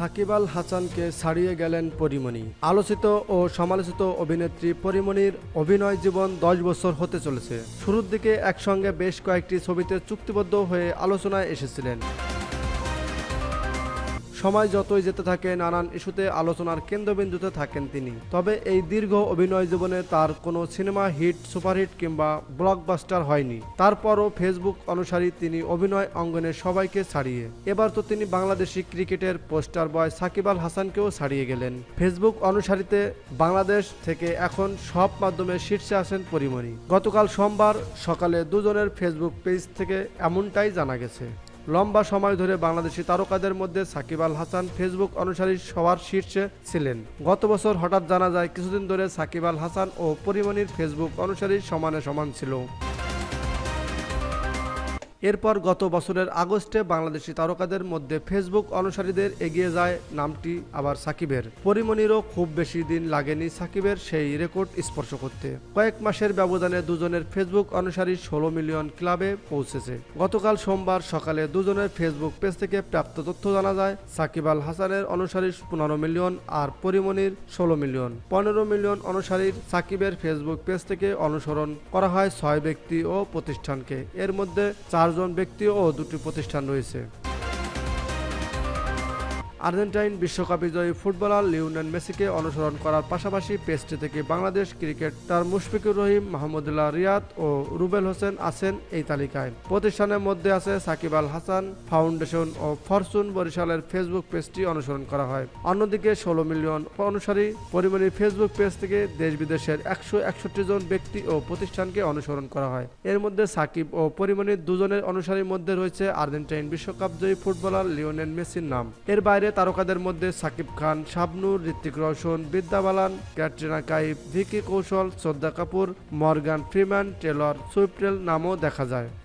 সাকিব আল হাসানকে ছাড়িয়ে গেলেন পরিমণি। আলোচিত ও সমালোচিত অভিনেত্রী পরিমণির অভিনয় জীবন দশ বছর হতে চলেছে। শুরুর দিকে একসঙ্গে বেশ কয়েকটি ছবিতে চুক্তিবদ্ধ হয়ে আলোচনায় এসেছিলেন। সময় যতই যেতে থাকে, নানান ইস্যুতে আলোচনার কেন্দ্রবিন্দুতে থাকেন তিনি। তবে এই দীর্ঘ অভিনয় জীবনে তার কোনো সিনেমা হিট, সুপারহিট কিংবা ব্লকবাস্টার হয়নি। তারপরও ফেসবুক অনুসারী তিনি অভিনয় অঙ্গনে সবাইকে ছাড়িয়ে। এবার তো তিনি বাংলাদেশি ক্রিকেটের পোস্টার বয় সাকিব আল হাসানকেও ছাড়িয়ে গেলেন। ফেসবুক অনুসারীতে বাংলাদেশ থেকে এখন সব মাধ্যমে শীর্ষে আসেন পরিমণি। গতকাল সোমবার সকালে দুজনের ফেসবুক পেজ থেকে এমনটাই জানা গেছে। লম্বা সময় ধরে বাংলাদেশি তারকাদের মধ্যে সাকিব আল হাসান ফেসবুক অনুসারী সবার শীর্ষে ছিলেন। গত বছর হঠাৎ জানা যায়, কিছুদিন ধরে সাকিব আল হাসান ও পরিমণির ফেসবুক অনুসারী সমানে সমান ছিল। এরপর গত বছরের আগস্টে বাংলাদেশি তারকাদের মধ্যে ফেসবুক অনুসারীদের এগিয়ে যায় নামটি আবার সাকিবের। পরিমণিরও খুব বেশি দিন লাগেনি সাকিবের সেই রেকর্ড স্পর্শ করতে। কয়েক মাসের ব্যবধানে দুজনের ফেসবুক অনুসারী ষোলো মিলিয়ন ক্লাবে পৌঁছেছে। গতকাল সোমবার সকালে দুজনের ফেসবুক পেজ থেকে প্রাপ্ত তথ্য জানা যায়, সাকিব আল হাসানের অনুসারী পনেরো মিলিয়ন আর পরিমণির ষোলো মিলিয়ন। পনেরো মিলিয়ন অনুসারীর সাকিবের ফেসবুক পেজ থেকে অনুসরণ করা হয় ছয় ব্যক্তি ও প্রতিষ্ঠানকে। এর মধ্যে চারজন ব্যক্তি ও দুটি প্রতিষ্ঠান রয়েছে। আর্জেন্টাইন বিশ্বকাপ বিজয়ী ফুটবলার লিওনেল মেসিকে অনুসরণ করার পাশাপাশি পেস্টে থেকে বাংলাদেশ ক্রিকেটার মুশফিকুর রহিম, মাহমুদুল্লাহ রিয়াদ ও রুবেল হোসেন আছেন এই তালিকায়। প্রতিষ্ঠানের মধ্যে আছে সাকিব আল হাসান, ফাউন্ডেশন ও ফরচুন বরিশালের ফেসবুক পেজটি অনুসরণ করা হয়। অন্যদিকে ষোলো মিলিয়ন অনুসারী পরিমাণের ফেসবুক পেজ থেকে দেশ বিদেশের একশো একষট্টি জন ব্যক্তি ও প্রতিষ্ঠানকে অনুসরণ করা হয়। এর মধ্যে সাকিব ও পরিমণির দুজনের অনুসারীর মধ্যে রয়েছে আর্জেন্টাইন বিশ্বকাপ জয়ী ফুটবলার লিওনেল মেসির নাম। এর বাইরে তারকাদের মধ্যে Shakib Khan, Shabnur Hrithik Roshan, Vidya Balan, Katrina Kaif, Vicky Kaushal, Shraddha Kapoor, Morgan Freeman Taylor সুইপ্রেল নামও দেখা যায়।